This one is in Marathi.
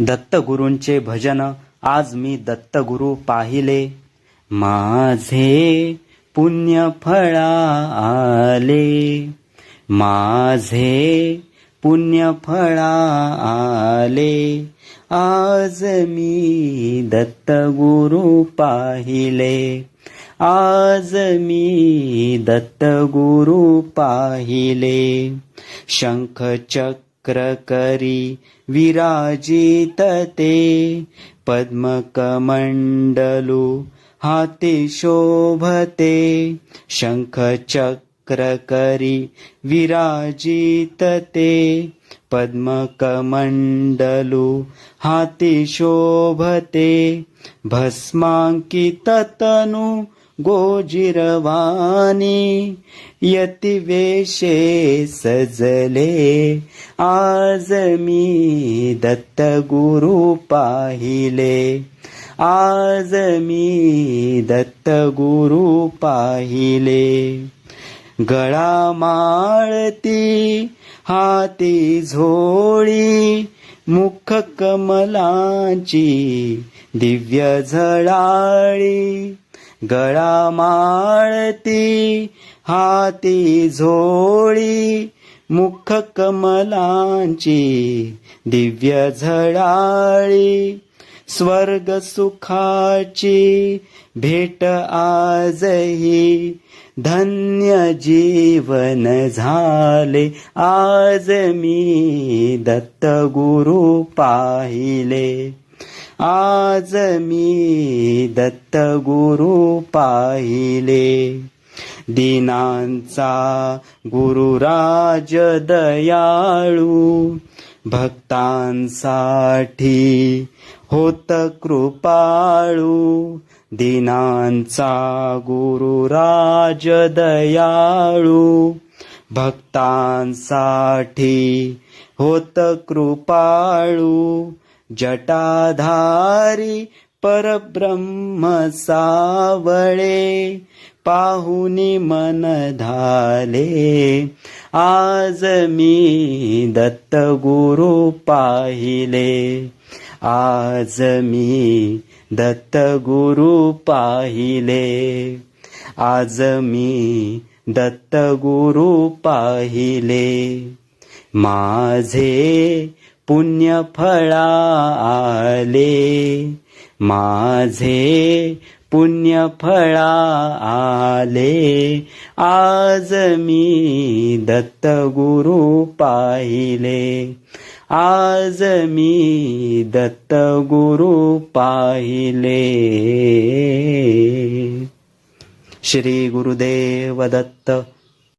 दत्तगुरूंचे भजन आज मी दत्तगुरु पाहिले. माझे पुण्य फळा आले. माझे पुण्य फळा आले. आज मी दत्तगुरु पाहिले. आज मी दत्तगुरु पाहिले. शंख क्रकरि विराजितते पद्मकमण्डलु हाति हातिशोभते शङ्खचक्रकरि विराजितते पद्मकमण्डलु हाति हातिशोभते भस्माङ्किततनु गोजिरवानी यतिवेशे सजले आज मी दत्त गुरु पाहिले आज मी दत्त गुरु पाहिले गळा माळती हाती झोळी मुख कमलाची दिव्य झळाळी गळा माळती हाती झोळी मुख कमलांची दिव्य झळाळी स्वर्ग सुखाची भेट आजही धन्य जीवन झाले. आज मी दत्तगुरु पाहिले. आज मी दत्त गुरु पाहिले. दीनांचा गुरुराज दयाळू. भक्तांसाठी होत कृपाळू. दीनांचा गुरुराज दयाळू. भक्तांसाठी होत कृपाळू. जटाधारी परब्रह्म सावळे पाहुनी मन धाले. आज मी दत्तगुरु पाहिले. आज मी दत्तगुरु पाहिले. आज मी दत्तगुरु पाहिले. माझे पुण्य फळा आले माझे पुण्य फळा आले आज मी दत्तगुरु पाहिले. आज मी दत्तगुरु पाहिले. श्री गुरुदेव दत्त